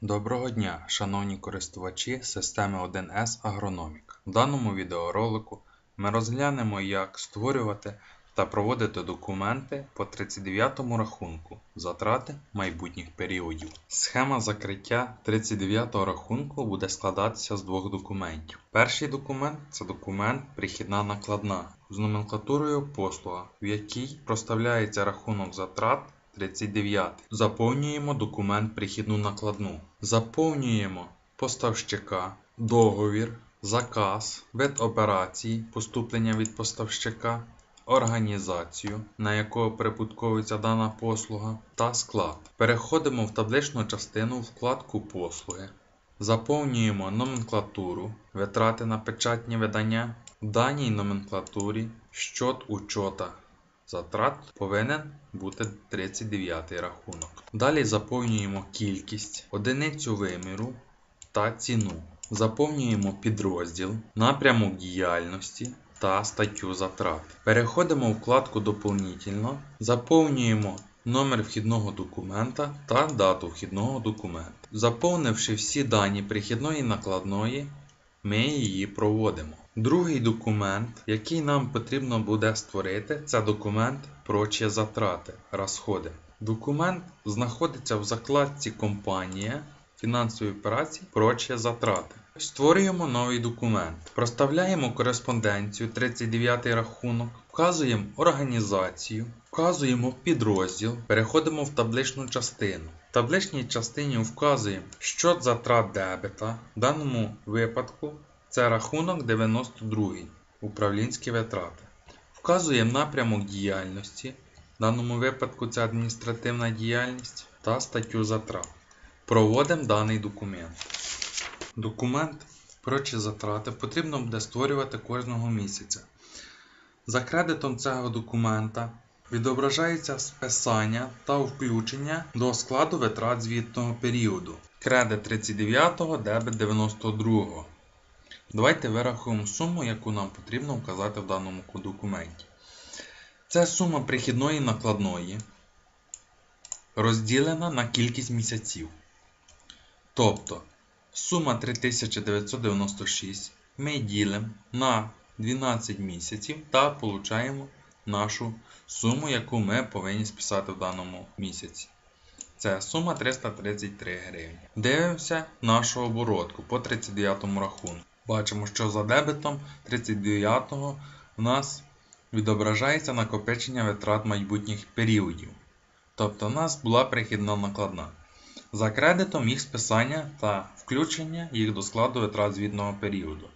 Доброго дня, шановні користувачі системи 1С Агрономік. В даному відеоролику ми розглянемо, як створювати та проводити документи по 39 рахунку затрати майбутніх періодів. Схема закриття 39 рахунку буде складатися з двох документів. Перший документ це документ прихідна накладна з номенклатурою послуга, в якій проставляється рахунок затрат 39. Заповнюємо документ прихідну накладну. Заповнюємо поставщика, договір, заказ, вид операції, поступлення від поставщика, організацію, на яку прибутковується дана послуга, та склад. Переходимо в табличну частину вкладку послуги. Заповнюємо номенклатуру, витрати на печатні видання. В даній номенклатурі щот учота затрат повинен бути 39 рахунок. Далі заповнюємо кількість, одиницю виміру та ціну. Заповнюємо підрозділ, напрямок діяльності та статтю затрат. Переходимо в вкладку Доповнительно, заповнюємо номер вхідного документа та дату вхідного документа. Заповнивши всі дані прихідної накладної, ми її проводимо. Другий документ, який нам потрібно буде створити, це документ прочі затрати, розходи. Документ знаходиться в закладці Компанія фінансові операції прочі затрати. Створюємо новий документ. Проставляємо кореспонденцію 39 рахунок, вказуємо організацію, вказуємо підрозділ, переходимо в табличну частину. В табличній частині вказуємо щот затрат дебета. В даному випадку це рахунок 92 управлінські витрати. Вказуємо напрямок діяльності. В даному випадку це адміністративна діяльність та статтю затрат. Проводимо даний документ. Документ прочі затрати потрібно буде створювати кожного місяця. За кредитом цього документа відображається списання та включення до складу витрат звітного періоду. Кредит 39, дебет 92. Давайте вирахуємо суму, яку нам потрібно вказати в даному документі. Це сума прихідної накладної, розділена на кількість місяців. Тобто сума 3996 ми ділимо на 12 місяців та получаємо нашу суму, яку ми повинні списати в даному місяці. Це сума 333 гривні. Дивимося нашу оборотку по 39 рахунку. Бачимо, що за дебетом 39-го у нас відображається накопичення витрат майбутніх періодів. Тобто у нас була прихідна накладна. За кредитом їх списання та включення їх до складу витрат звітного періоду.